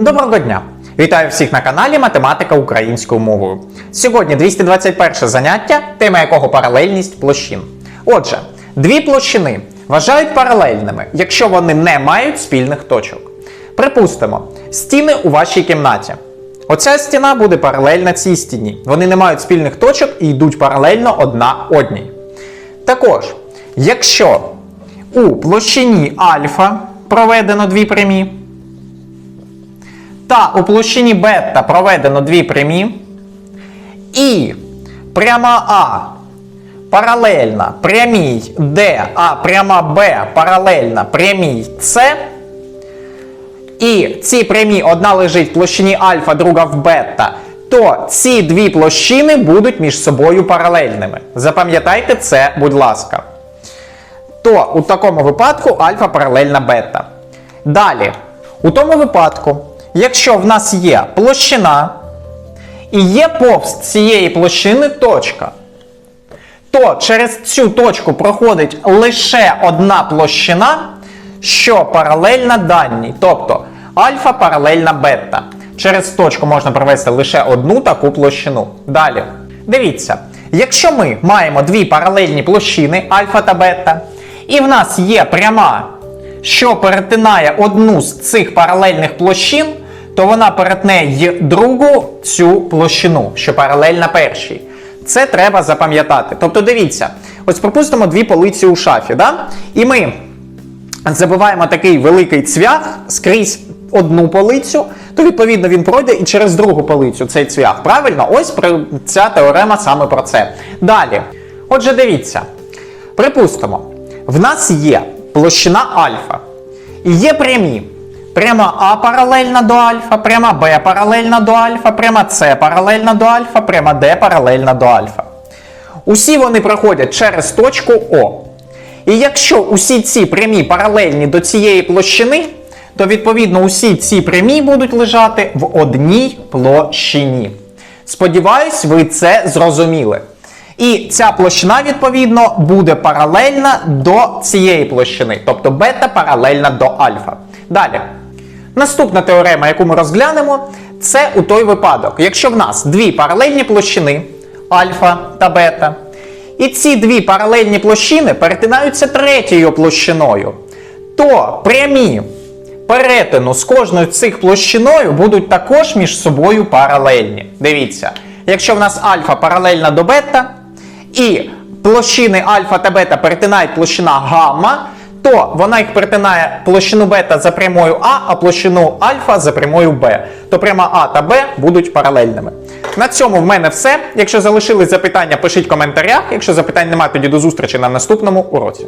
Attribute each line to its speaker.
Speaker 1: Доброго дня! Вітаю всіх на каналі Математика українською мовою. Сьогодні 221 заняття, тема якого паралельність площин. Отже, дві площини вважають паралельними, якщо вони не мають спільних точок. Припустимо, стіни у вашій кімнаті. Оця стіна буде паралельна цій стіні. Вони не мають спільних точок і йдуть паралельно одна одній. Також, якщо у площині альфа проведено дві прямі, та у площині бета проведено дві прямі, і пряма А паралельна прямій D, а пряма Б паралельна прямій С, і ці прямі одна лежить в площині альфа, друга в бета, то ці дві площини будуть між собою паралельними. Запам'ятайте це, будь ласка. То у такому випадку альфа паралельна бета. Далі, у тому випадку, якщо в нас є площина і є повз цієї площини точка, то через цю точку проходить лише одна площина, що паралельна даній. Тобто альфа паралельна бета. Через точку можна провести лише одну таку площину. Далі. Дивіться, якщо ми маємо дві паралельні площини альфа та бета, і в нас є пряма, що перетинає одну з цих паралельних площин, то вона перетне й другу цю площину, що паралельна першій. Це треба запам'ятати. Тобто, дивіться, ось припустимо дві полиці у шафі, да? і ми забиваємо такий великий цвях скрізь одну полицю, то відповідно він пройде і через другу полицю цей цвях. Правильно? Ось ця теорема саме про це. Далі. Отже, дивіться. Припустимо, в нас є площина альфа. І є прямі. Пряма А паралельна до альфа, пряма Б паралельна до альфа, пряма С паралельна до альфа, пряма Д паралельна до альфа. Усі вони проходять через точку О. І якщо усі ці прямі паралельні до цієї площини, то відповідно усі ці прямі будуть лежати в одній площині. Сподіваюсь, ви це зрозуміли. І ця площина, відповідно, буде паралельна до цієї площини, тобто бета паралельна до альфа. Далі. Наступна теорема, яку ми розглянемо, це у той випадок, якщо в нас дві паралельні площини альфа та бета, і ці дві паралельні площини перетинаються третьою площиною, то прямі перетину з кожною цих площиною будуть також між собою паралельні. Дивіться, якщо в нас альфа паралельна до бета, і площини альфа та бета перетинають площина гамма, то вона їх перетинає площину бета за прямою А, а площину альфа за прямою Б. То пряма А та Б будуть паралельними. На цьому в мене все. Якщо залишились запитання, пишіть в коментарях. Якщо запитань немає, тоді до зустрічі на наступному уроці.